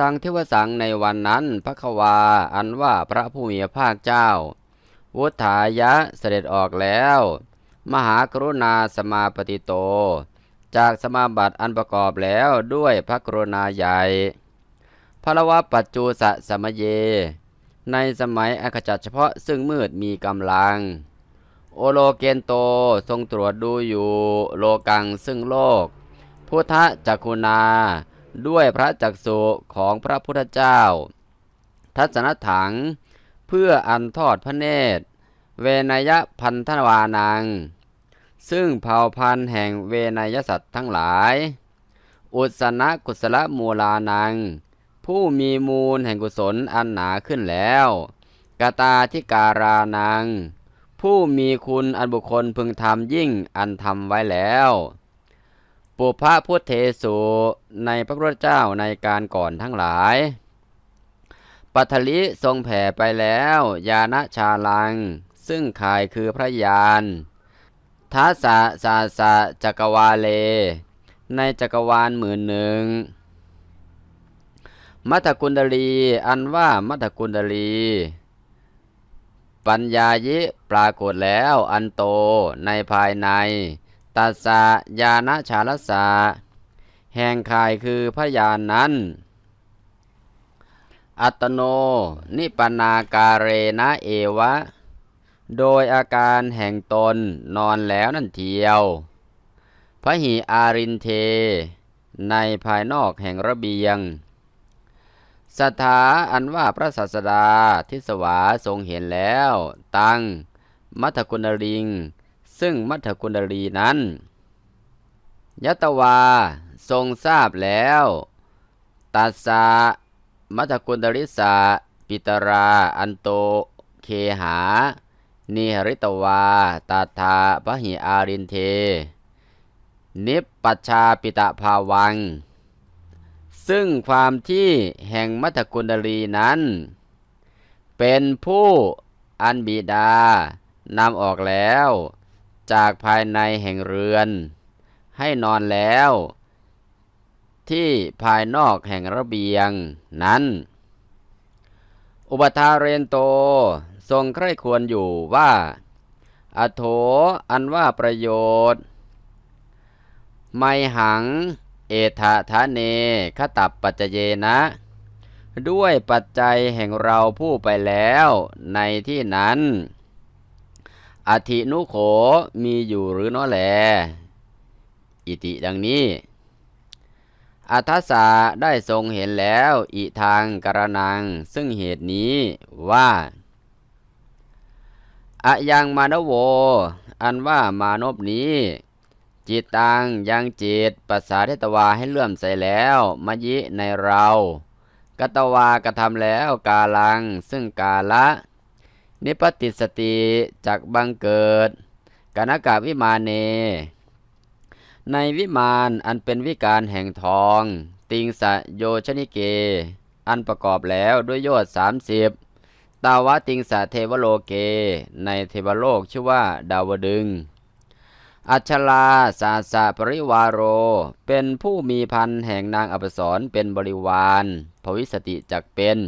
ตังเทวสังในวันนั้นพระควาอันว่าพระผู้มีพระภาคเจ้า วุฒายะเสด็จออกแล้ว มหากรุณาสมาปฏิโต จากสมาบัติอันประกอบแล้วด้วยพระกรุณาใหญ่พระวะปัจจุสะสมเย ในสมัยอาขจัดเฉพาะซึ่งมืดมีกำลัง โอโลเกนโตทรงตรวจดูอยู่โลกังซึ่งโลก พุทธจักคุณา ด้วยพระจักสุของพระพุทธเจ้า ทัศนถัง เพื่ออันทอดพระเนตร เวนยพันธวานัง ซึ่งเผ่าพันธุ์แห่งเวนยสัตว์ทั้งหลาย อุสนะกุศลมูลานัง ผู้มีมูลแห่งกุศลอันหนาขึ้นแล้วกาตาธิการานัง ผู้มีคุณอันบุคคลพึงทำยิ่งอันทำไว้แล้ว ปุพพะพุทธเทสุในพระพุทธเจ้าในการก่อนทั้งหลายปัทลิทรงแผ่ไปแล้ว ยานะชาลัง ซึ่งขายคือพระยานทัสสะสาสะจักรวาเล ในจักรวาลหมื่นหนึ่ง มัทกุณดลี อันว่ามัทกุณดลี ปัญญายิปรากฏแล้วอันโตในภายใน ตัสสะยานะชาลสะแห่งคายคือพยานนั้น อัตโน นิปนาการเรนะเอวะ โดยอาการแห่งตนนอนแล้วนั่นเทียวพระหิอารินเท ในภายนอกแห่งระเบียงสถาอันว่าพระศาสดาทิสวาทรงเห็นแล้ว ตังมัทกุณลิง ซึ่งมัทกุณลีนั้นยตวาทรงทราบแล้วตัสสะมัทกุณลิสะปิตราอันโตเคหา นิหริตวาตาธาพหิอารินเท นิปปัชชาปิตะภาวัง ซึ่งความที่แห่งมัทกุณลีนั้น เป็นผู้อันบิดานำออกแล้ว จากภายในแห่งเรือน ให้นอนแล้ว ที่ภายนอกแห่งระเบียงนั้น อุปทาเรนโตทรงใคร่ควรอยู่ว่า อโถอันว่าประโยชน์ ไมหัง เอธาทะเนขตับปัจเจเยนะ ด้วยปัจจัยแห่งเราผู้ไปแล้วในที่นั้น อธินุโขมีอยู่หรือน้อแล อิติดังนี้ อัทสาได้ทรงเห็นแล้วอิทางกรนัง ซึ่งเหตุนี้ว่าอะยังมานโว อันว่ามานพนี้ จิตตังยังจิตปัสสาเทตวาให้เลื่อมใสแล้วมยิในเรากตวากระทำแล้วกาลังซึ่งกาละ นิปติสติจากบังเกิดกนกาวิมาเน ในวิมานอันเป็นวิการแห่งทอง ติงสะโยชนิเก อันประกอบแล้วด้วยยอดสามสิบตาวะติงสะเทวโลเก ในเทวโลกชื่อว่าดาวดึง อัชลาสาสะปริวารโร เป็นผู้มีพันแห่งนางอปสรเป็นบริวาร ภวิสติจักเป็น